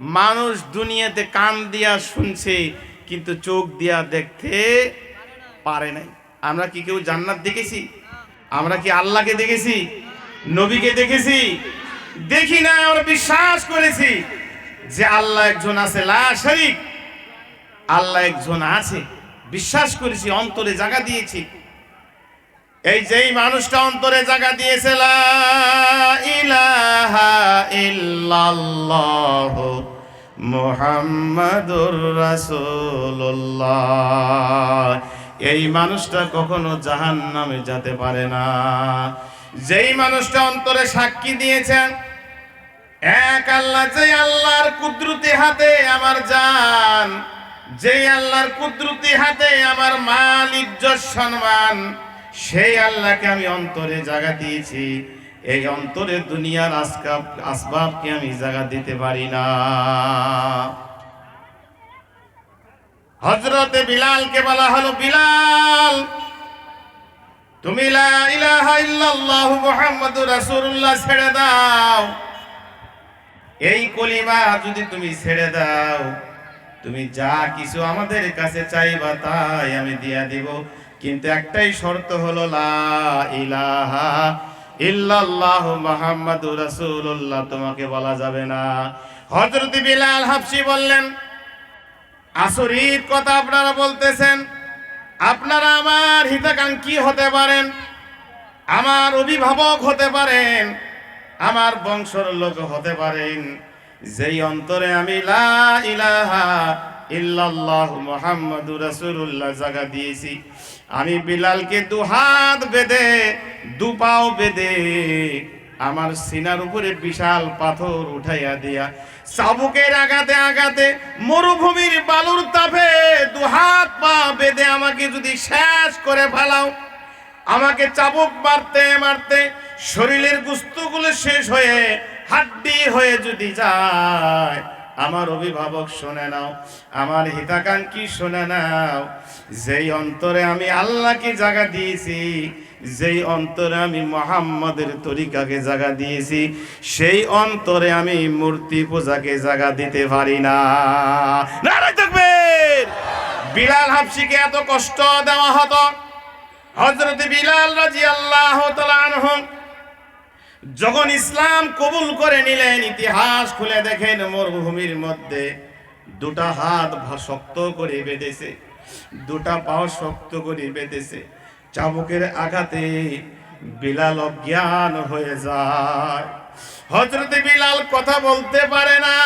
মানুষ দুনিয়াতে কান দিয়া শুনছে, কিন্তু চোখ দিয়া দেখতে পারে নাই। আমরা কি কেউ জান্নাত দেখেছি? আমরা কি আল্লাহকে দেখেছি? নবীকে দেখেছি? দেখি না আমরা বিশ্বাস করেছি যে আল্লাহ একজন আছে, লা শরীক। আল্লাহ একজন আছে। বিশ্বাস করেছি, অন্তরে জায়গা দিয়েছি। এই যেই মানুষটা অন্তরে জায়গা দিয়েছে এই মানুষটা কখনো জাহান্নামে যেতে পারে না। যেই মানুষটা অন্তরে সাক্ষী দিয়েছেন এক আল্লাহ, যে আল্লাহর কুদরতি হাতে আমার জান যেই আল্লাহর কুদরতি হাতে আমার মাল ইজ্জত সম্মান সেই আল্লাহকে আমি অন্তরে জায়গা দিয়েছি। এই অন্তরে দুনিয়ার আসকাব আসবাবকে আমি জায়গা দিতে পারি না। হজরতে বিলালকে বলা হলো, বিলাল, তুমি ছেড়ে দাও। এই কলিমা যদি তুমি ছেড়ে দাও, তুমি যা কিছু আমাদের কাছে চাইবা তাই আমি দিয়া দিব। কিন্তু একটাই শর্ত হলো, লা ইলাহা ইল্লাল্লাহ তোমাকে বলা যাবে না। হযরত বিলাল হাফসি বললেন আসরিত কথা আপনারা বলতেছেন, আপনারা আমার হিতাকাঙ্ক্ষী হতে পারেন, আমার অভিভাবক হতে পারেন, আমার বংশর লোক হতে পারেন। যেই অন্তরে আমি লা ইলাহা ইল্লাল্লাহ মুহাম্মাদুর রাসূলুল্লাহ জায়গা দিয়েছি আমি বিলালকে দু হাত বেঁধে, দু পাও বেঁধে আমার সিনার উপরে বিশাল পাথর উঠাইয়া দিয়া চাবুকের আঘাতে আঘাতে মরুভূমির বালুর তাপে দু হাত পা বেঁধে আমাকে যদি শেষ করে ফেলাও, আমাকে চাবুক মারতে মারতে শরীরের গুস্তুগুলো শেষ হয়ে হাড্ডি হয়ে যদি যায় আমার অভিভাবক শুনে নাও, আমার হিতাকাঙ্ক্ষী শুনে নাও, যেই অন্তরে আমি আল্লাহকে জায়গা দিয়েছি, যেই অন্তরে আমি মোহাম্মদের তরিকাকে জায়গা দিয়েছি, সেই অন্তরে আমি মূর্তি পূজাকে জায়গা দিতে পারি না। বিলাল হাফসিকে এত কষ্ট দেওয়া হতো। হজরত বিলাল রাজি আল্লাহ যখন ইসলাম কবুল করে নিলেন, ইতিহাস খুলে দেখেন মরুভূমির মধ্যে দুটা হাত শক্ত করে বেঁধেছে, দুটা পাও শক্ত করে বেঁধেছে। চাবুকের আঘাতে বিলাল অজ্ঞান হয়ে যায়। হজরত বিলাল কথা বলতে পারে না।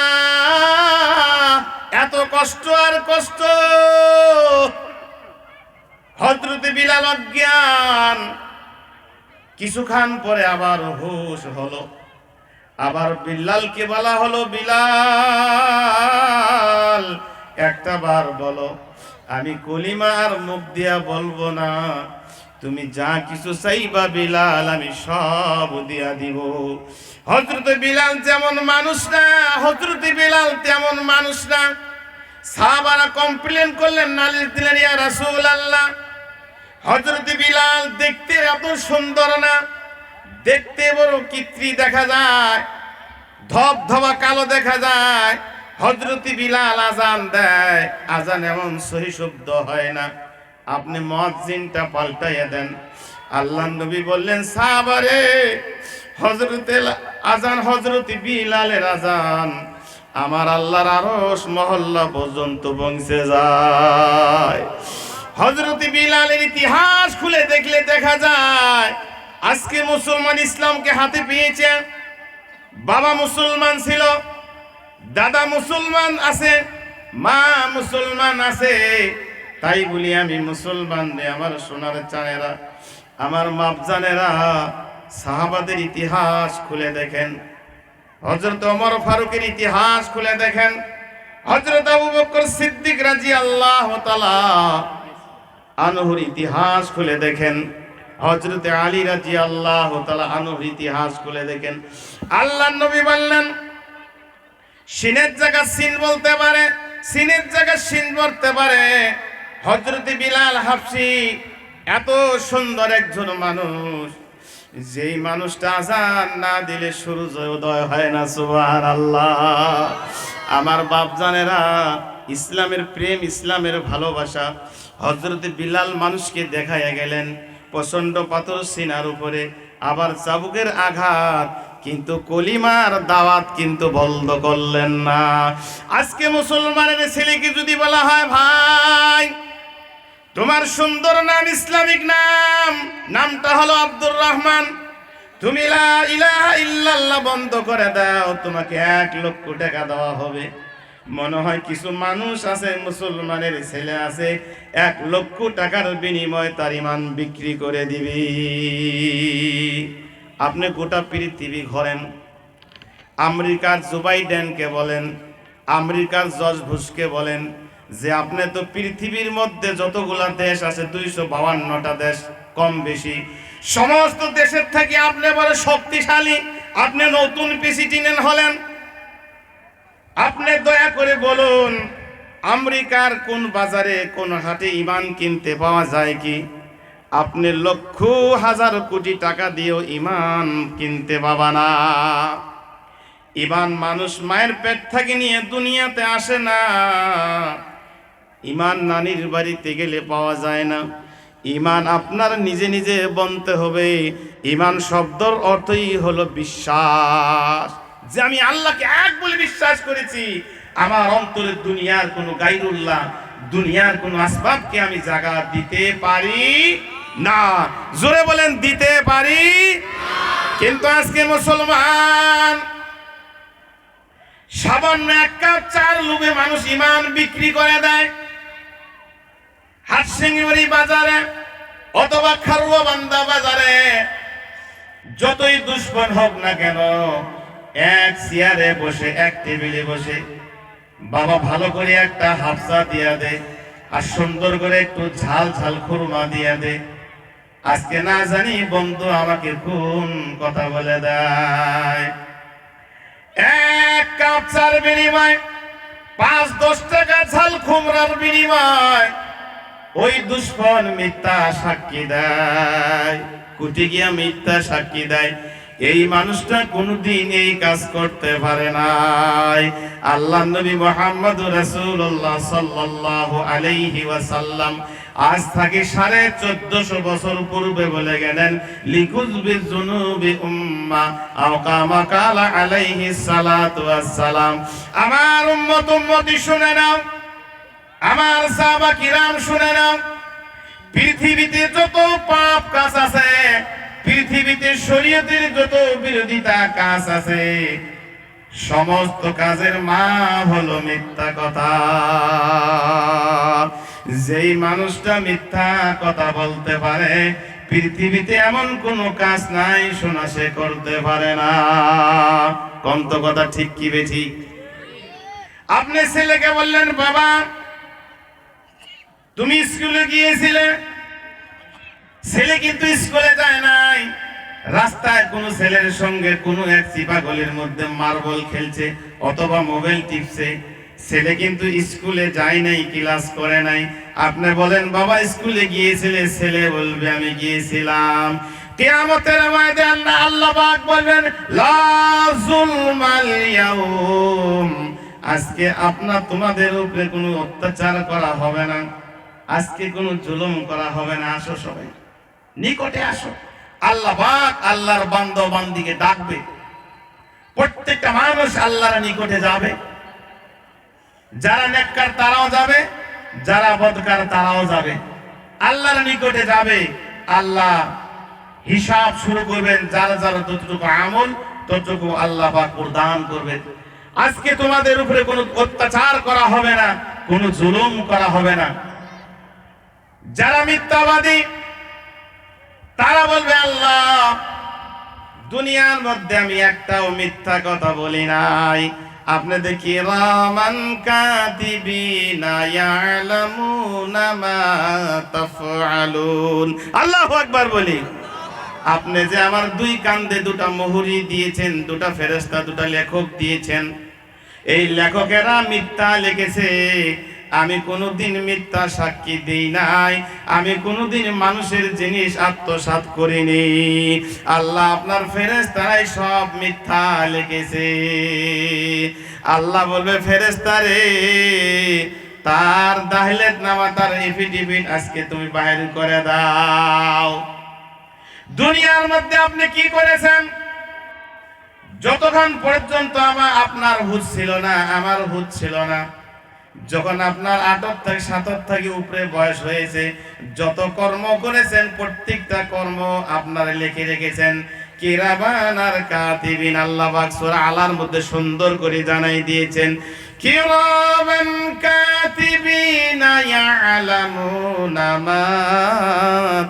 এত কষ্ট আর কষ্ট। হজরত বিলাল অজ্ঞান। কিছুক্ষণ পরে আবার হুশ হলো। আবার বিল্লালকে বলা হলো বিলাল একটা বার বলো, আমি কলিমার মুখ দিয়া বলব না। তুমি যা কিছু চাইবা বিলাল আমি সব দিয়া দিব। হজরত বিলাল যেমন মানুষ না হজরত বিলাল তেমন মানুষ না। সাহাবারা কমপ্লেন করলেন, নালিশ দিলেন, ইয়া রাসূল আল্লাহ হজরত বিলাল দেখতে এত সুন্দর না। দেখতে বড় কিত্রি দেখা যায় ধপ ধবা কালো দেখা যায়। হজরত বিলাল আজান দেয় আজান এমন সহি শব্দ হয় না। আপনি মজ্জিনটা পাল্টাইয়া দেন। আল্লাহ নবী বললেন, সাহাবারে হজরত আজান হজরত বিলালের আজান আমার আল্লাহর আরস মহল্লা পর্যন্ত পৌঁছে যায়। হজরত বিলালের ইতিহাস খুলে দেখলে দেখা যায়, আজকে মুসলমান ইসলামকে হাতে পেয়েছে। বাবা মুসলমান ছিল, দাদা মুসলমান আছে, মা মুসলমান আছে। তাই বলি আমি মুসলমান রে আমার সোনার চানেরা আমার মাপজানেরা সাহাবাদের ইতিহাস খুলে দেখেন। হজরত ওমর ফারুকের ইতিহাস খুলে দেখেন। হজরত আবু বকর সিদ্দিক রাজি আল্লাহ তালা আনহুর ইতিহাস খুলে দেখেন। হজরতে আলী রাজি আল্লাহ তালা আনহুর ইতিহাস খুলে দেখেন। আল্লাহ নবী বললেন, সিনের জায়গা সিন বলতে পারে, সিনের জায়গা সিন বলতে পারে। হজরত বিলাল হাফসি এত সুন্দর একজন মানুষ। যেই মানুষটা আজান না দিলে সূর্য উদয় হয় না সুবহান আল্লাহ আমার বাপজানেরা ইসলামের প্রেম, ইসলামের ভালোবাসা হজরত বিলাল মানুষকে দেখাইয়া গেলেন। প্রচণ্ড পাথর সিনার উপরে। আবার চাবুকের আঘাত, কিন্তু কলিমার দাওয়াত কিন্তু বন্ধ করলেন না। আজকে মুসলমানের ছেলেকে যদি বলা হয়, ভাই, তোমার সুন্দর নাম ইসলামিক নাম, নামটা হলো আব্দুর রহমান। তুমি ইলাহা ইল্লাল্লাহ বন্ধ করে দাও, তোমাকে এক লক্ষ টাকা দেওয়া হবে। মনে হয় কিছু মানুষ আছে, মুসলমানের ছেলে আছে, এক লক্ষ টাকার বিনিময়ে তার ইমান বিক্রি করে দিবি। আপনি গোটা পৃথিবী ঘরেন। আমেরিকার জো বাইডেনকে বলেন, আমেরিকার জর্জ বুশকে বলেন যে, আপনি তো পৃথিবীর মধ্যে যতগুলা দেশ আছে, দুইশো বাউান্নটা দেশ কম বেশি। সমস্ত দেশের থেকে আপনি বলে শক্তিশালী। আপনি নতুন প্রেসিডেন্ট হলেন। আপনি দয়া করে বলুন, আমেরিকার কোন বাজারে কোন হাটে ইমান কিনতে পাওয়া যায় কি? আপনি লক্ষ হাজার কোটি টাকা দিয়েও ইমান কিনতে পাবা না। ইমান মানুষ মায়ের পেট থেকে নিয়ে দুনিয়াতে আসে না। ইমান নানির বাড়িতে গেলে পাওয়া যায় না। ইমান আপনার নিজে নিজে বনতে হবে। ইমান শব্দর অর্থই হলো বিশ্বাস। যে আমি আল্লাহকে এক বলে বিশ্বাস করেছি, আমার অন্তরে দুনিয়ার কোনো গাইরুল্লাহ, দুনিয়ার কোনো আসবাবকে আমি জায়গা দিতে পারি না। জোরে বলেন, দিতে পারি কিন্তু আজকে মুসলমান, সামান্য এক কাপ চার লোভে মানুষ ইমান বিক্রি করে দেয়। হাটসিংড়ি বাজারে অথবা খারুয়া বান্দা বাজারে, যতই দুশ্মন হোক না কেন এক চেয়ারে বসে, এক টেবিলে বসে। বাবা ভালো করে একটা হাফসা দিয়া দে আর সুন্দর করে একটু ঝাল ঝাল খুরমা দিয়া দে। আজকে না জানি বন্ধু আমাকে কোন কথা বলে দেয়। এক কাপ চার বিনিময়, পাঁচ দশ টাকা ঝাল খুমরার বিনিময়, ওই দুশ্মন মিথ্যা সাক্ষী দেয়। কুটি গিয়া মিথ্যা সাক্ষী দেয়। এই মানুষটা কোনদিন এই কাজ করতে পারে নাই। আল্লাহ নবী মোহাম্মদ রাসূলুল্লাহ সাল্লাল্লাহু আলাইহি ওয়াসাল্লাম আজ থেকে সাড়ে চোদ্দশো বছর পূর্বে বলে গেলেন লিকুজবি জুনুবি উম্মা আও কামা কালা আলাইহি সালাতু ওয়াসসালাম। আমার উম্মত, উম্মতি শুনে নাও। আমার সাহাবা কিরাম শুনে নাও। পৃথিবীতে যত পাপ কাজ আছে পৃথিবীতে শরীয়তের যত বিরোধিতা কাজ আছে, সমস্ত কাজের মা হলো মিথ্যা কথা। যেই মানুষটা মিথ্যা কথা বলতে পারে, পৃথিবীতে এমন কোনো কাজ নাই, শোনা সে করতে পারে না। কন্ত কথা ঠিক কি বে ঠিক? আপনি ছেলেকে বললেন, বাবা, তুমি স্কুলে গিয়েছিলে? ছেলে কিন্তু স্কুলে যায় নাই। রাস্তায় কোনো ছেলের সঙ্গে কোনো এক চিপা গলির মধ্যে মার্বল খেলছে অথবা মোবাইল টিপছে। ছেলে কিন্তু স্কুলে যায় নাই, ক্লাস করে নাই। আপনি বলেন, বাবা, স্কুলে গিয়েছিলে? ছেলে বলবে, আমি গিয়েছিলাম। কিয়ামতের ময়দানে আল্লাহ পাক বলবেন লা যুলমাল ইয়াউম। আজকে আপনার, তোমাদের উপরে কোনো অত্যাচার করা হবে না। আজকে কোনো জুলুম করা হবে না। আসো সবাই। নিকটে আসো। আল্লাহ আল্লাহর বান্দা বান্দিকে ডাকবে। প্রত্যেকটা মানুষ আল্লাহর নিকটে যাবে। যারা নেককার তারাও যাবে, যারা বদকার তারাও যাবে। আল্লাহর নিকটে যাবে, আল্লাহ হিসাব শুরু করবেন, যারা যারা যতটুকু আমল, ততটুকু আল্লাহ প্রদান করবে আজকে তোমাদের উপরে কোনো অত্যাচার করা হবে না, কোনো জুলুম করা হবে না। যারা মিথ্যাবাদী তারা বলবে, আল্লাহ, দুনিয়ার মধ্যে আমি একটাও মিথ্যা কথা বলি নাই। আপনি দেখি রামান কাতিবিনা ইয়ালামুনা মা আকবার বলি। আপনি যে আমার দুই কান্দে দুটা মোহরি দিয়েছেন, দুটা ফেরেশতা, দুটা লেখক দিয়েছেন, এই লেখকেরা মিথ্যা লিখেছে। আমি কোনোদিন মিথ্যা সাক্ষী দিই নাই। আমি কোনোদিন মানুষের জিনিস আত্মসাৎ করিনি। আল্লাহ আপনার ফেরেস্তারাই সব মিথ্যা লিখেছে। আল্লাহ বলবে ফেরেস্তারে তার দাহিলেত নামা, তার এফিডেভিট আজকে তুমি বাইর করে দাও। দুনিয়ার মধ্যে আপনি কি করেছেন? যতক্ষণ পর্যন্ত আমার, আপনার হুদ ছিল না, আমার হুদ ছিল না। যখন আপনার আটক থেকে, সাতক থেকে উপরে বয়স হয়েছে, যত কর্ম করেছেন, প্রত্যেকটা কর্ম আপনার লিখে রেখেছেন। কিরাবান কাতিবিন, আল্লাহ পাক সূরা আলার মধ্যে সুন্দর করে জানাই দিয়েছেন। কিরামান কাতিবিন ইয়ালামুনা মা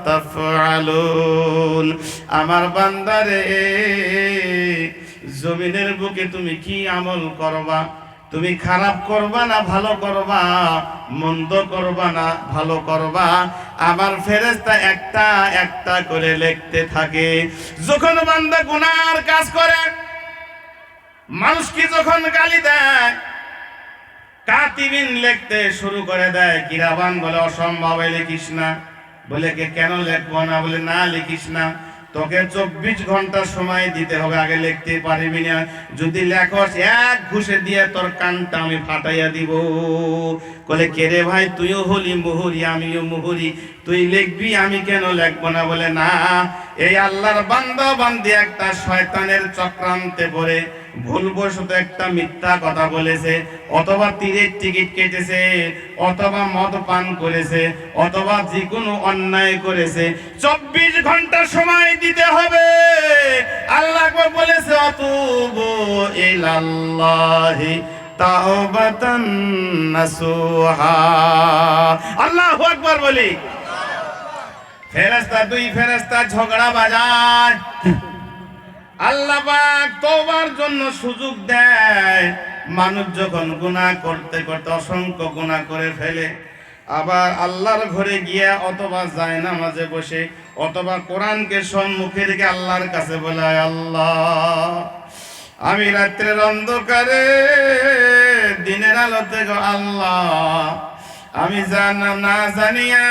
তাফআলুন। আমার বান্দারে, জমিনের বুকে তুমি কি আমল করবা? তুমি খারাপ করবা না ভালো করবা, মন্দ করবা না ভালো করবা। আমার ফেরেস্তা একটা একটা করে লিখতে থাকে। যখন বান্দা গুনার কাজ করে মানুষ কি যখন গালি দেয়, কাতিবিন লিখতে শুরু করে দেয়, কিরাবান বলে অসম্ভব লিখিস না। বলে, কে কেন লিখব না? বলে, না লিখিস না। তোকে চব্বিশ ঘণ্টা সময় দিতে হবে, আগে লিখতে পারবি না। যদি লেখস এক ঘুষে দিয়ে তোর কানটা আমি ফাটাইয়া দিব। বলে কে রে ভাই, তুইও হলি মুহুরি, আমিও মুহুরি। তুই লিখবি, আমি কেন লিখব না? বলে, না, এই আল্লাহর বান্দা বান্দি একটা শয়তানের চক্রান্তে পড়ে। ভুলবশত একটা মিথ্যা কথা বলেছে, অথবা তীরের টিকিট কেটেছে, অথবা মদ পান করেছে, অথবা যে কোনো অন্যায় করেছে। চব্বিশ ঘণ্টা সময় দিতে হবে। আল্লাহ বলেছে অতুব ইলাল্লাহি তাওবাতান নাসুহা। আল্লাহু আকবার বলি। ফেরেশতা, দুই ফেরেশতা ঝগড়া বাজায় আল্লাহ পাক তোবার জন্য সুযোগ দেয়। মানুষ যখন গুনাহ করতে করতে অসংখ্য গুনাহ করে ফেলে। আবার আল্লাহর ঘরে গিয়া অথবা যায় নামাজে বসে, অথবা কোরআনকে সম্মুখে রেখে আল্লাহর কাছে বলে আল্লাহ। আমি রাত্রের অন্ধকারে, দিনের আলোতে গো আল্লাহ। আমি জানা না জানিয়া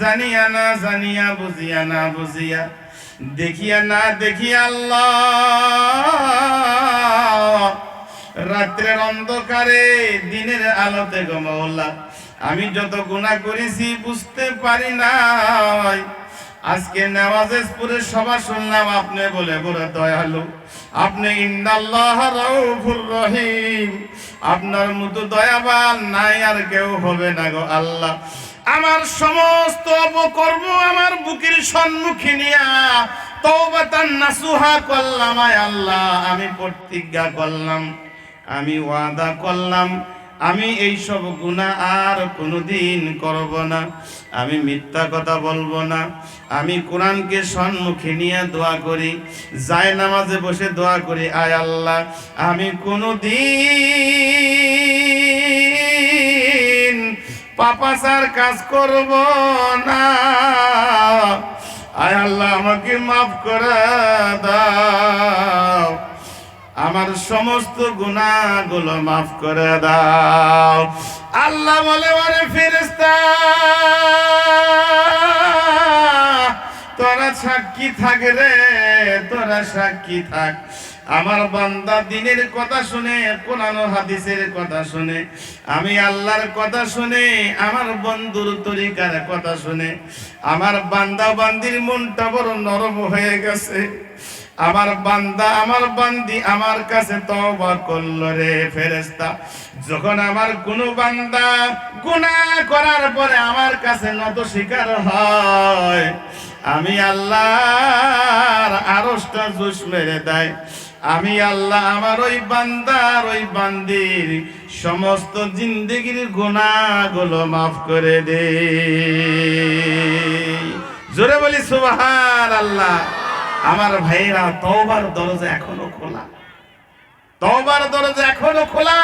জানিয়া না জানিয়া, বুঝিয়া না বুঝিয়া, দেখিয়া না দেখিয়া আল্লাহ। রাত্রের অন্ধকারে, দিনের আলোতে গো আমি যত গুণা করেছি বুঝতে পারি নাই। আজকে নেওয়াজেসপুরের সভা শুনলাম, আপনি বলে বলে দয়ালু। আপনি ইন্দাল্লাহ রাউফুর রহিম। আপনার মতো দয়াবান নাই আর কেউ হবে না গো আল্লাহ। আমার সমস্ত অপকর্ম আমার বুকের সম্মুখে নিয়া তওবাতান নাসুহা করলাম আয় আল্লাহ। আমি প্রতিজ্ঞা করলাম, আমি ওয়াদা করলাম আমি এই সব গুনাহ আর কোনোদিন করব না। আমি মিথ্যা কথা বলব না। আমি কোরআনকে সম্মুখে নিয়ে দোয়া করি, যায় নামাজে বসে দোয়া করি, আয় আল্লাহ, আমি কোনোদিন পাপাসার কাজ করব না। আয় আল্লাহ, আমাকে মাফ করে দাও। আমার সমস্ত গুণাগুলো মাফ করে দাও। আল্লাহ বলে, ওরে ফেরেস্তা তোরা সাক্ষী থাক রে, তোরা সাক্ষী থাক। আমার বান্দা দিনের কথা শুনে, কোরআন হাদিসের কথা শুনে, আমি আল্লাহর কথা শুনে, আমার বন্ধুর তরিকার কথা শুনে, আমার বান্দা বান্দির মনটা বড় নরম হয়ে গেছে। আমার বান্দা, আমার বান্দি আমার কাছে তওবা করল রে ফেরেস্তা যখন আমার কোন বান্দা গুনাহ করার পরে আমার কাছে নত শিকার হয়, আমি আল্লাহর আরশটা জুস মেরে দেয়। আমি আল্লাহ আমার ওই বান্দার, ওই বান্দির সমস্ত জিন্দগির গুনাহগুলো মাফ করে দে জোরে বলি সুবহান আল্লাহ আমার ভাইয়েরা তোবার দরজা এখনও খোলা। তোবার দরজা এখনও খোলা।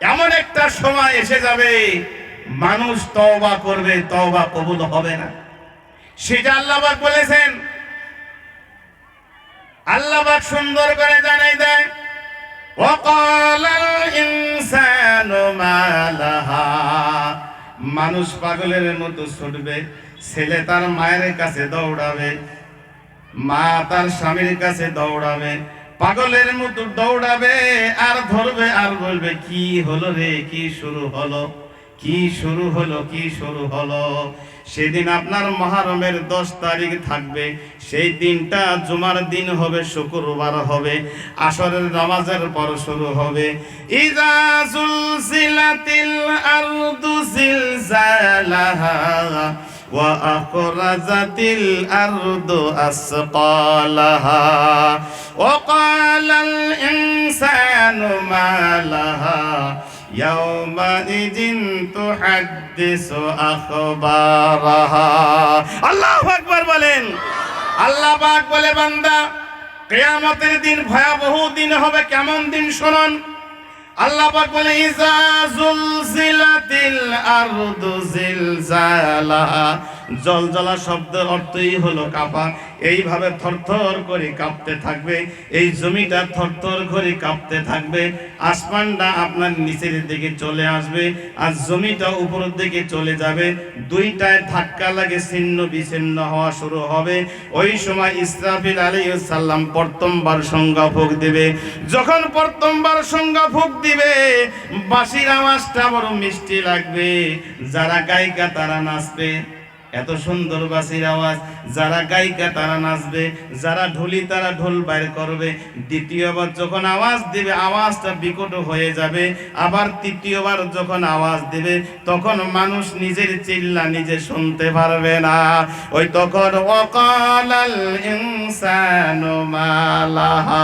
এমন একটা সময় এসে যাবে, মানুষ তওবা করবে, তওবা কবুল হবে না। সেটা আল্লাহবাক বলেছেন। আল্লাহবাক সুন্দর করে জানাই দেয় মানুষ পাগলের মতো ছুটবে, ছেলে তার মায়ের কাছে দৌড়াবে মা তার স্বামীর কাছে দৌড়াবে, পাগলের মতো দৌড়াবে, আর ধরবে, আর বলবে, কি হলো রে? কি শুরু হলো? কি শুরু হলো? কি শুরু হলো? সেদিন আপনার মহারমের দশ তারিখ থাকবে। সেই দিনটা জুমার দিন হবে, শুক্রবার হবে, আসরের নামাজের পর শুরু হবে। ইজা জিলজালাহা وأخرجت الأرض أثقالها وقال الإنسان ما لها يومئذ تحدث أخبارها الله أكبر বলেন আল্লাহ পাক বলে বান্দা কেয়ামতের দিন ভয়াবহ দিন হবে কেমন দিন শুনুন আল্লাহ পাক বলে ইজা জুলজিলাতিল আরদু জিলজালাহা জলজলা শব্দের অর্থই হলো কাঁপা। এইভাবে থরথর করে কাঁপতে থাকবে। এই জমিটা থরথর করে কাঁপতে থাকবে। আসমানটা আপনার নিচের দিকে চলে আসবে আর জমিটা উপরের দিকে চলে যাবে। দুইটায় ধাক্কা লাগে, ছিন্ন বিচ্ছিন্ন হওয়া শুরু হবে। ওই সময় ইসরাফিল আলাইহিস সালাম প্রথমবার সংজ্ঞা ভোগ দেবে। যখন প্রথমবার সংজ্ঞা ভোগ দিবে, বাঁশির আওয়াজটা বড় মিষ্টি লাগবে। যারা গায়িকা তারা নাচবে। এত সুন্দর বাসির আওয়াজ। যারা গায়িকা, তারা নাচবে। যারা ঢুলি, তারা ঢোল বাইর করবে। দ্বিতীয়বার যখন আওয়াজ দেবে, আওয়াজটা বিকট হয়ে যাবে। আবার তৃতীয়বার যখন আওয়াজ দেবে, তখন মানুষ নিজের চিল্লা নিজে শুনতে পারবে না। ওই তখন অকালাল ইনসানু মালাহা।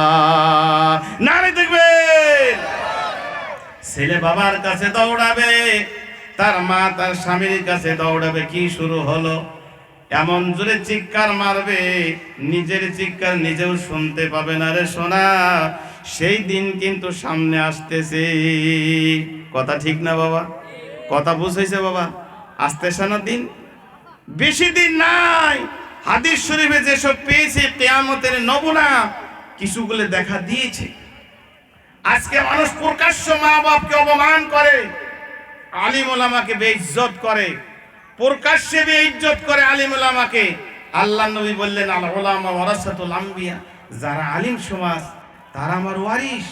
নারে দেখবে! ছেলে বাবার কাছে দৌড়াবে। তার মা তার স্বামীর কাছে দৌড়াবে, কি শুরু হলো? এমন জোরে চিৎকার মারবে, নিজের চিৎকার নিজেও শুনতে পাবে না রে সোনা। সেই দিন কিন্তু সামনে আসতেছে। কথা ঠিক না বাবা? কথা বুঝেছে বাবা? আসতেছে না দিন? বেশি দিন নাই। হাদিস শরীফে যেসব পেয়েছে, কেয়ামতের নমুনা কিছুগুলো দেখা দিয়েছে। আজকে মানুষ প্রকাশ্য মা বাপকে অপমান করে। আলিম ওলামাকে বেইজ্জত করে, প্রকাশ্যে বেইজ্জত করে আলিম ওলামাকে আল্লাহ নবী বললেন, আল ওলামা ওয়ারাসাতুল আম্বিয়া, যারা আলিম সমাজ, তারা আমার ওয়ারিস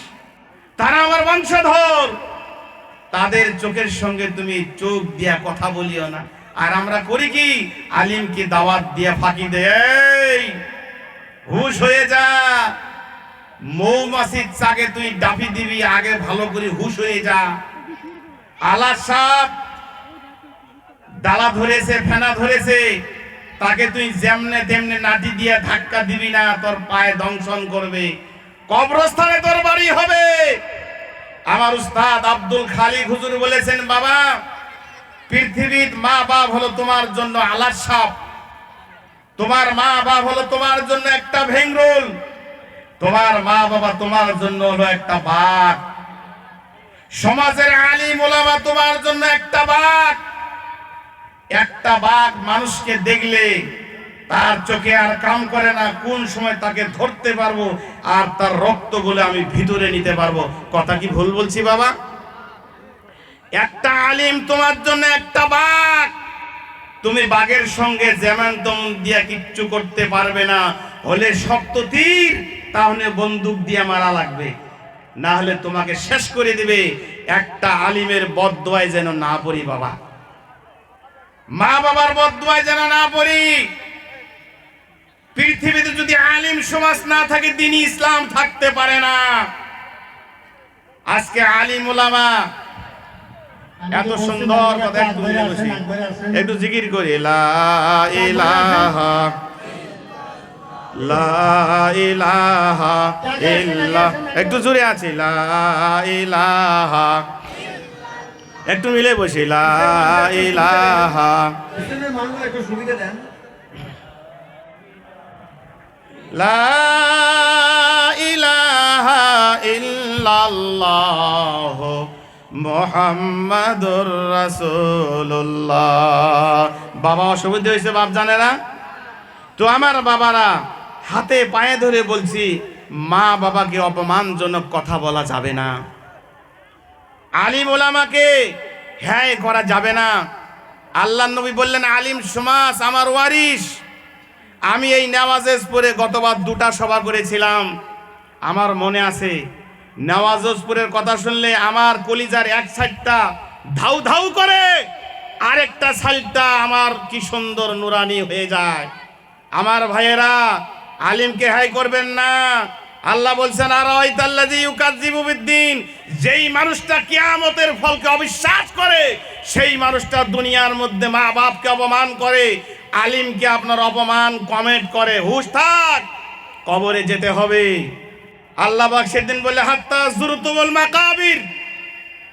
তারা আমার বংশধর। তাদের চোখের সঙ্গে তুমি চোখ দিয়া কথা বলিও না। আর আমরা করি কি? আলিমকে দাওয়াত দিয়া ফাঁকি দেয় হুশ হয়ে যা। মৌমাছির চাকে তুই ডাফি দিবি, আগে ভালো করে হুশ হয়ে যা। আলা সাপ। ডালা ধরেছে, ফেনা ধরেছে। তাকে তুই যেমনে তেমনে নাটি দিয়ে ধাক্কা দিবি না, তোর পায়ে দংশন করবে। কবরস্থানে তোর বাড়ি হবে। আমার উস্তাদ আব্দুল খালিক হুজুর বলেছেন, বাবা, পৃথিবীর মা বাপ হলো তোমার জন্য আলার সাপ। তোমার মা বাপ হলো তোমার জন্য একটা ভেঙ্গরুল তোমার মা বাবা তোমার জন্য হলো একটা বাঘ। সমাজের আলিম ওলামা তোমার জন্য একটা বাঘ। একটা বাঘ মানুষকে দেখলে তার চোখে আর কাম করে না, কোন সময় তাকে ধরতে পারব আর তার রক্ত বলে আমি ভিতরে নিতে পারব। কথা কি ভুল বলছি বাবা? একটা আলিম তোমার জন্য একটা বাঘ। তুমি বাঘের সঙ্গে যেমন তেমন দিয়া কিচ্ছু করতে পারবে না। হলে শক্ত তীর, তাহলে বন্দুক দিয়ে মারা লাগবে। না হলে তোমাকে শেষ করে দিবে একটা আলিমের বদদোয়ায় যেন না পড়ি, বাবা। মা বাবার বদদোয়ায় যেন না পড়ি। পৃথিবীতে যদি আলিম সমাজ না থাকে, দিনই ইসলাম থাকতে পারে না। আজকে আলিম ওলামা এত সুন্দর কথা একটু জিকির করি। লা ইলাহা লা ইলাহা ইল্লাহ। একটু জুড়ে আছে। একটু মিলে বসি। লা ইলাহা। একটু সুবিধা দেন লা ইলাহা ইল্লাল্লাহ মোহাম্মদুর রাসূলুল্লাহ। বাবা অসুবিধা হয়েছে, বাপ জানে না। তো আমার বাবারা হাতে পায়ে ধরে বলছি, মা বাবাকে অপমানজনক কথা বলা যাবে না। আলিম ওলামাকে হ্যাঁ করা যাবে না। আল্লাহ নবী বললেন, আলিম সমাজ আমার ওয়ারিস আমি এই নেওয়াজেস পরে গতবার দুটা সভা করেছিলাম। আমার মনে আছে নেওয়াজপুরের কথা শুনলে আমার কলিজার এক সাইডটা ধাউ ধাউ করে, আরেকটা সাইডটা আমার কি সুন্দর নুরানি হয়ে যায়। আমার ভাইয়েরা আলিমকে হাই করবেন না। আল্লাহ বলছেন আর ওয়াইতাল্লাযী ইউকাযযিবু বিদ্দিন যেই মানুষটা কিয়ামতের ফলকে অবিশ্বাস করে, সেই মানুষটা দুনিয়ার মধ্যে মা বাপকে অপমান করে, আলিমকে আপনার অপমান, কমেন্ট করে, হুশ থাক, কবরে যেতে হবে। আল্লাহ পাক সেদিন বলে হাত্তা জুরতুমুল মাকাবির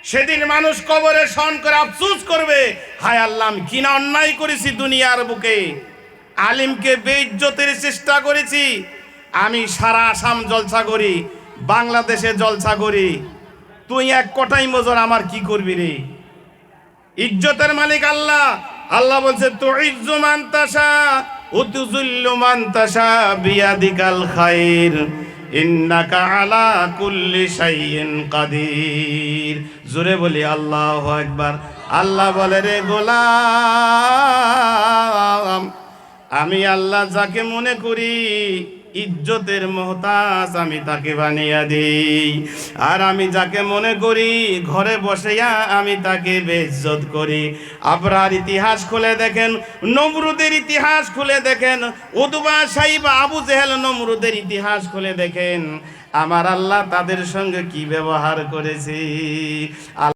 সেদিন মানুষ কবরে শন করে আফসোস করবে, হায় আল্লাহ, আমি কি না অন্যায় করেছি দুনিয়ার বুকে। আলিমকে বেইজ্জতের চেষ্টা করেছি। আমি সারা আসাম জলসা করি বাংলাদেশে জলসা করি তুই এক কটাই মজর, আমার কি করবি রে? ইজ্জতের মালিক আল্লাহ। আল্লাহ বলছে তো ইজ্জু মান্তাসা উতুজুল্লু মান্তাসা বিয়াদিকাল খাইর। ইন্নাকা আলা কুল্লি শাইইন কাদির। জোরে বলি, আল্লাহু আকবার। আল্লাহ বলে, রে গোলাম আমি আল্লাহ যাকে মনে করি, ইজ্জতের মহতাজ, আমি তাকে বানিয়ে দিই। আর আমি যাকে মনে করি, ঘরে বসেয়া আমি তাকে বেজ্জত করি। আপনার ইতিহাস খুলে দেখেন, নমরুদের ইতিহাস খুলে দেখেন, উদবা সাহিব আবু জেহেল নমরুদের ইতিহাস খুলে দেখেন। আমার আল্লাহ তাদের সঙ্গে কি ব্যবহার করেছে?